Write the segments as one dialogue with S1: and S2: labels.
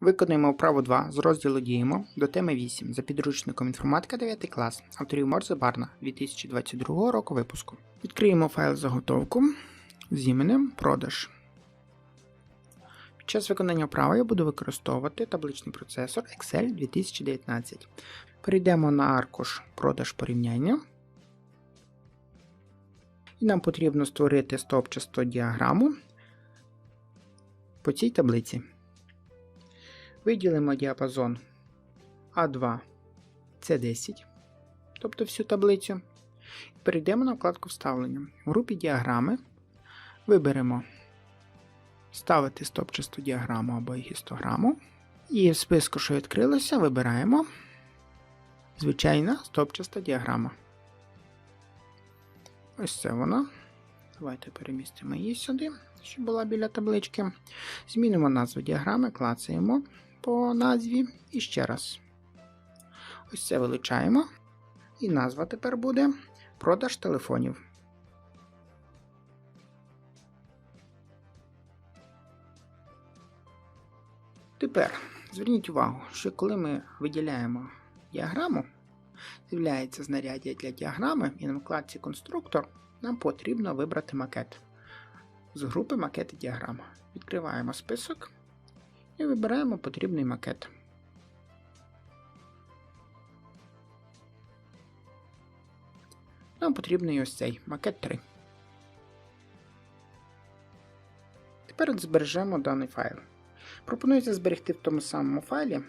S1: Виконуємо вправу 2 з розділу Діємо до теми 8 за підручником інформатика 9 клас авторів Морзе Барна 2022 року випуску. Відкриємо файл заготовку з іменем продаж. Під час виконання вправи я буду використовувати табличний процесор Excel 2019. Перейдемо на аркуш продаж порівняння. І нам потрібно створити стовпчасту діаграму по цій таблиці. Виділимо діапазон А2 С10, тобто всю таблицю. Перейдемо на вкладку Вставлення. В групі діаграми виберемо Ставити стопчасту діаграму або гістограму. І в списку, що відкрилося, вибираємо звичайна стопчаста діаграма. Ось це вона. Давайте перемістимо її сюди, щоб була біля таблички. Змінимо назву діаграми, клацаємо по назві і ще раз. Ось це вилучаємо. І назва тепер буде продаж телефонів. Тепер зверніть увагу, що коли ми виділяємо діаграму, з'являється знаряддя для діаграми, і на вкладці Конструктор нам потрібно вибрати макет з групи макети діаграма. Відкриваємо список і вибираємо потрібний макет. Нам потрібний ось цей макет 3. Тепер збережемо даний файл. Пропонується зберегти в тому самому файлі,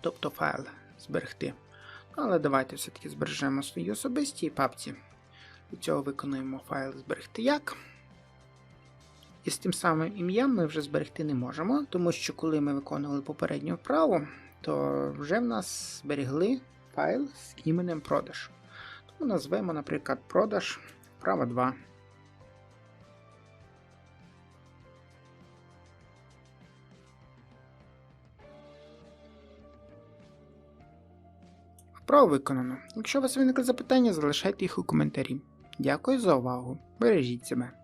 S1: тобто файл зберегти. Але давайте все-таки збережемо в своїй особистій папці. Для цього виконуємо файл зберегти як. І з тим самим ім'ям ми вже зберегти не можемо, тому що коли ми виконували попередню вправу, то вже в нас зберегли файл з іменем продаж. Тому назвемо, наприклад, продаж вправа 2. Вправо виконано. Якщо у вас виникли запитання, залишайте їх у коментарі. Дякую за увагу. Бережіть себе.